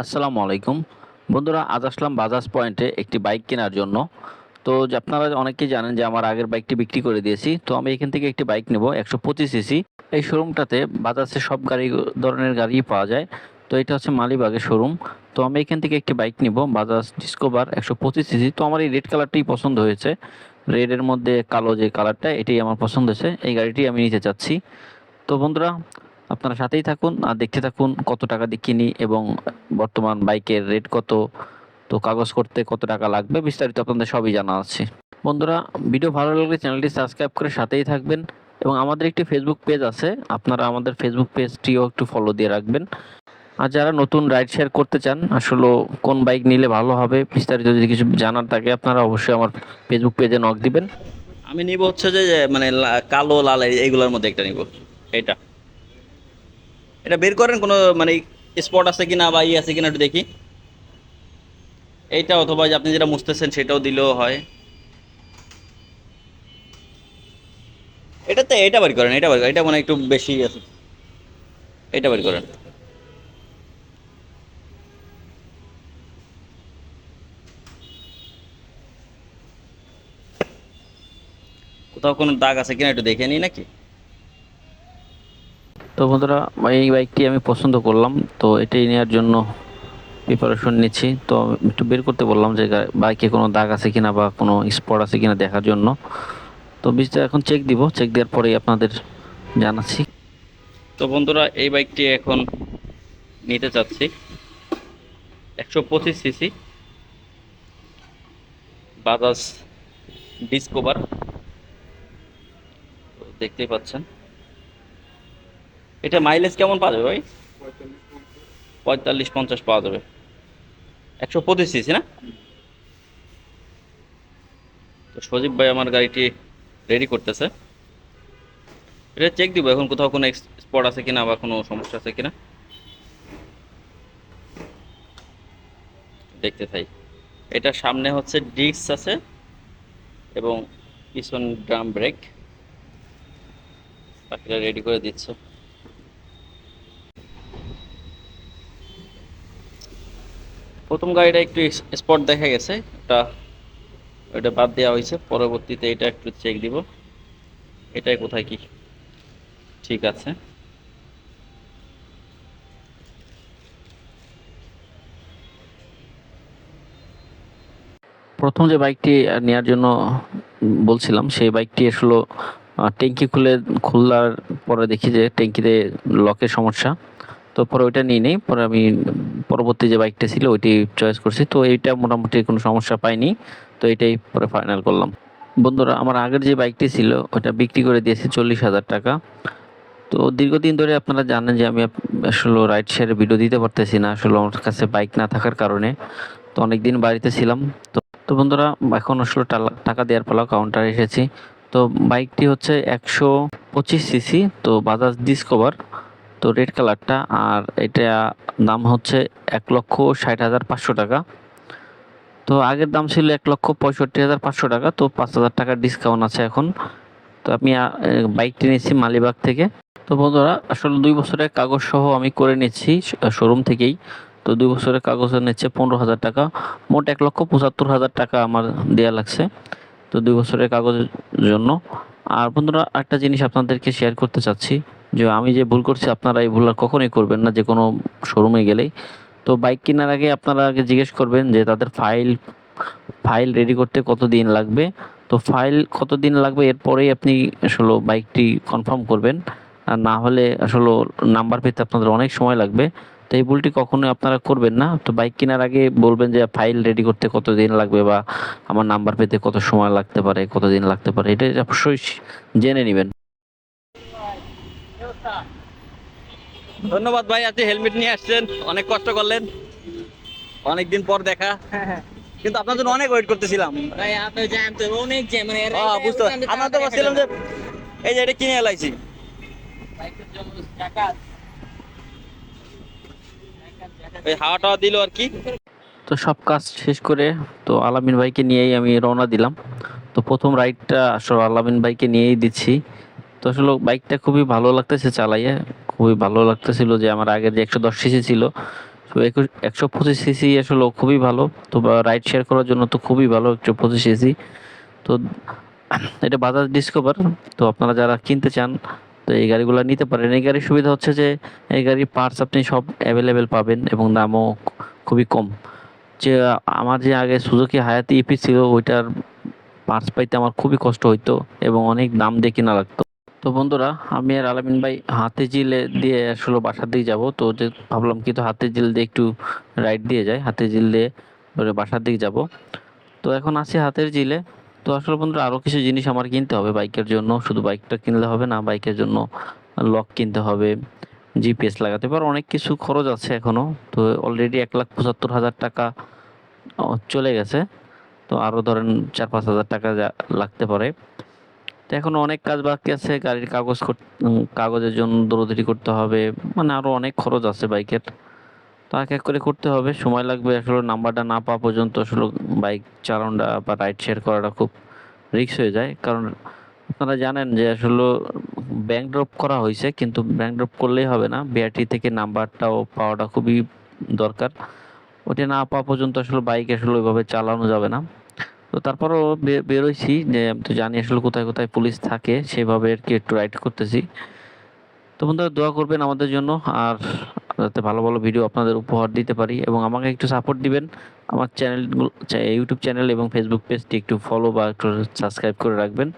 আসসালামু আলাইকুম। বন্ধুরা, আজ আসলাম বাজাজ পয়েন্টে একটি বাইক কেনার জন্য। তো আপনারা অনেকেই জানেন যে আমার আগের বাইকটি বিক্রি করে দিয়েছি। তো আমি এখান থেকে একটি বাইক নেব, একশো পঁচিশ সিসি এই শোরুমটাতে বাজাজের সব গাড়ি, ধরনের গাড়ি পাওয়া যায়। তো এটা হচ্ছে মালিবাগের শোরুম তো আমি এখান থেকে একটি বাইক নিব বাজাজ ডিসকভার একশো পঁচিশ সিসি তো আমার এই রেড কালারটাই পছন্দ হয়েছে। রেডের মধ্যে কালো যে কালারটা এটাই আমার পছন্দ হয়েছে। এই গাড়িটি আমি নিতে চাচ্ছি। তো বন্ধুরা আপনারা সাথেই থাকুন, আর দেখতে থাকুন কত টাকা দিয়ে কিনি এবং বর্তমান বাইকের রেট কত, তো কাগজ করতে কত টাকা লাগবে, বিস্তারিত আপনাদের সবই জানা আছে। বন্ধুরা ভিডিও ভালো লাগলে চ্যানেলটি সাবস্ক্রাইব করে সাথেই থাকবেন এবং আমাদের একটি ফেসবুক পেজ আছে, আপনারা আমাদের ফেসবুক পেজটিও একটু ফলো দিয়ে রাখবেন। আর যারা নতুন রাইড শেয়ার করতে চান, আসলে কোন বাইক নিলে ভালো হবে, বিস্তারিত যদি কিছু জানার থাকে, আপনারা অবশ্যই আমার ফেসবুক পেজে নক দিবেন। আমি নিব হচ্ছে যে মানে কালো, লাল, এই- এইগুলোর মধ্যে একটা নিব এটা এটা বের করেন কোনো মানে স্পট আছে কিনা বা ই আছে কিনা একটু দেখি। এইটা অথবা আপনি যেটা মুছতেছেন সেটাও দিলেও হয়। এটাতে এটা বের করেন, এটা বের করেন, এটা মানে একটু বেশি আছে। এটা বের করেন। কোথাও কোনো দাগ আছে কিনা একটু দেখে নিই নাকি? তো বন্ধুরা, এই বাইকটি আমি পছন্দ করলাম। তো এটাই নেওয়ার জন্য প্রিপারেশন নিচ্ছি। তো একটু বের করতে বললাম যে, বাইকে কোনো দাগ আছে কিনা বা কোনো স্পট আছে কিনা দেখার জন্য। তো বিষয়টা এখন চেক দিব। চেক দেওয়ার পরেই আপনাদের জানাচ্ছি। তো বন্ধুরা, এই বাইকটি এখন নিতে চাচ্ছি। একশো পঁচিশ সিসি বাজাজ ডিসকভার। দেখতেই পাচ্ছেন। এটা মাইলেজ কেমন পাওয়া যাবে ভাই? পঁয়তাল্লিশ পঞ্চাশ পাওয়া যাবে। একশো পঁচিশ সিসি না? তো সজীব ভাই আমার গাড়িটি রেডি করতেছে। এটা চেক দিব, এখন কোথাও কোনো স্পট আছে কিনা বা কোনো সমস্যা আছে কিনা? দেখতে থাই এটা সামনে হচ্ছে ডিস্ক আছে এবং পিছন ড্রাম ব্রেক বাকিটা রেডি করে দিচ্ছে। প্রথম গাড়িটা একটু স্পট দেখা গেছে এটা এটা বাদ দেওয়া হয়েছে, পরবর্তীতে এটা একটু চেক দিব। এটাই কোথায় কি? ঠিক আছে। প্রথম যে বাইকটি নেওয়ার জন্য বলছিলাম, সেই বাইকটি আসলে ট্যাঙ্কি খুলে খোলার পরে দেখি যে ট্যাঙ্কিতে লকের সমস্যা। তো পরে ওইটা নিয়ে নেই। পরে আমি পরবর্তী যে বাইকটা ছিল, ওইটি চয়েস করছি। তো এইটা মোটামুটি কোনো সমস্যা পাইনি। তো এটাই পরে ফাইনাল করলাম। বন্ধুরা, আমার আগের যে বাইকটি ছিল ওটা বিক্রি করে দিয়েছি চল্লিশ হাজার টাকা। তো দীর্ঘদিন ধরে আপনারা জানেন যে আমি আসলে রাইড শেয়ারে ভিডিও দিতে পারতেছি না, আসলে আমার কাছে বাইক না থাকার কারণে। তো অনেক দিন বাড়িতে ছিলাম। তো তো বন্ধুরা, এখন আসলে টাকা দেওয়ার পালা কাউন্টারে এসেছি। তো বাইকটি হচ্ছে একশো পঁচিশ সিসি তো বাজাজ ডিসকভার তো রেড কালারটা আর এটা দাম হচ্ছে এক লক্ষ ষাট হাজার পাঁচশো টাকা। তো আগের দাম ছিল এক লক্ষ পঁয়ষট্টি হাজার পাঁচশো টাকা, তো পাঁচ হাজার টাকার ডিসকাউন্ট আছে এখন। তো আমি বাইকটি নিয়েছি মালিবাগ থেকে। তো বন্ধুরা, আসলে দুই বছরের কাগজ সহ আমি করে নিচ্ছি শোরুম থেকেই। তো দুই বছরের কাগজে নিচ্ছে পনেরো হাজার টাকা, মোট এক লক্ষ পঁচাত্তর হাজার টাকা আমার দেয়া লাগছে, তো দুই বছরের কাগজের জন্য। আর বন্ধুরা একটা জিনিস আপনাদেরকে শেয়ার করতে চাচ্ছি। যে আমি যে ভুল করছি, আপনারা এই ভুল আর কখনোই করবেন না, যে কোনো শোরুমে গেলেই। তো বাইক কেনার আগে আপনারা আগে জিজ্ঞেস করবেন যে তাদের ফাইল ফাইল রেডি করতে কত দিন লাগবে? তো ফাইল কত দিন লাগবে? এরপরেই আপনি আসলে বাইকটি কনফার্ম করবেন। আর না হলে আসলে নাম্বার পেতে আপনাদের অনেক সময় লাগবে। তো এই ভুলটি কখনোই আপনারা করবেন না। তো বাইক কেনার আগে বলবেন যে ফাইল রেডি করতে কত দিন লাগবে বা আমার নাম্বার পেতে কত সময় লাগতে পারে কত দিন লাগতে পারে, এটা অবশ্যই জেনে নেবেন। ধন্যবাদ ভাই আপনি হেলমেট নিয়ে আসছেন অনেক কষ্ট করলেন। অনেক দিন পর দেখা। কিন্তু আপনার জন্য অনেক ওয়েট করতেছিলাম। ভাই আপনি জানতে অনেক যে মানে ও বুঝতে আমরা তো ভাবছিলাম যে এই যে এটা কিনে এলাইছি। ওই হাওয়া টাওয়া দিল আর কি। তো সব কাজ শেষ করে তো আলামিন ভাইকে নিয়েই আমি রওনা দিলাম। তো প্রথম রাইডটা আসলে আলামিন ভাইকে নিয়েই দিচ্ছি। তো আসলে বাইকটা খুবই ভালো লাগতেছে চালাইয়ে। খুবই ভালো লাগতেছিল যে আমার আগের যে একশো দশ সিসি ছিল, তো একুশ, একশো পঁচিশ সিসি আসলে খুবই ভালো। তো রাইড শেয়ার করার জন্য তো খুবই ভালো একশো পঁচিশ সিসি তো এটা বাজাজ ডিসকভার তো আপনারা যারা কিনতে চান, তো এই গাড়িগুলো নিতে পারেন। এই গাড়ির সুবিধা হচ্ছে যে, এই গাড়ির পার্টস আপনি সব অ্যাভেলেবেল পাবেন এবং দামও খুবই কম। যে আমার যে আগে সুজুকি হায়াতি ইপি ছিল, ওইটার পার্টস পাইতে আমার খুবই কষ্ট হইতো এবং অনেক দাম দিয়ে কিনা লাগতো। তো বন্ধুরা, আমি আর আলামিন ভাই হাতে জিলে দিয়ে আসলে বাসার দিকে যাব। তো যে ভাবলাম কিন্তু হাতে জিল দিয়ে একটু রাইড দিয়ে যায় হাতে জিল দিয়ে বাসার দিকে যাব। তো এখন আছি হাতের জিলে। তো আসলে বন্ধুরা আরও কিছু জিনিস আমার কিনতে হবে বাইকের জন্য। শুধু বাইকটা কিনলে হবে না, বাইকের জন্য লক কিনতে হবে জিপিএস লাগাতে পারে অনেক কিছু খরচ আছে এখনও। তো অলরেডি এক লাখ পঁচাত্তর হাজার টাকা চলে গেছে। তো আরও ধরেন চার পাঁচ হাজার টাকা লাগতে পারে। তো এখন অনেক কাজ বাকি আছে, গাড়ির কাগজ কাগজের জন্য দৌড়দৌড়ি করতে হবে মানে আরও অনেক খরচ আছে বাইকের। তো এক এক করে করতে হবে, সময় লাগবে, আসলে নাম্বারটা না পাওয়া পর্যন্ত আসলে বাইক চালানোটা বা রাইড শেয়ার করাটা খুব রিস্ক হয়ে যায়। কারণ আপনারা জানেন যে আসলে ব্যাংক ড্রপ করা হয়েছে, কিন্তু ব্যাংক ড্রপ করলেই হবে না। বিআরটি থেকে নাম্বারটাও পাওয়াটা খুবই দরকার। ওটা না পাওয়া পর্যন্ত আসলে বাইক আসলে ওইভাবে চালানো যাবে না। তো তারপরও বেরোইছি, যে আমি তো জানি আসলে কোথায় কোথায় পুলিশ থাকে, সেভাবে আর কি একটু রাইড করতেছি। তো বন্ধুরা, দোয়া করবেন আমাদের জন্য, আর যাতে ভালো ভালো ভিডিও আপনাদের উপহার দিতে পারি, এবং আমাকে একটু সাপোর্ট দিবেন। আমার চ্যানেলগুলো ইউটিউব চ্যানেল এবং ফেসবুক পেজটি একটু ফলো বা একটু সাবস্ক্রাইব করে রাখবেন।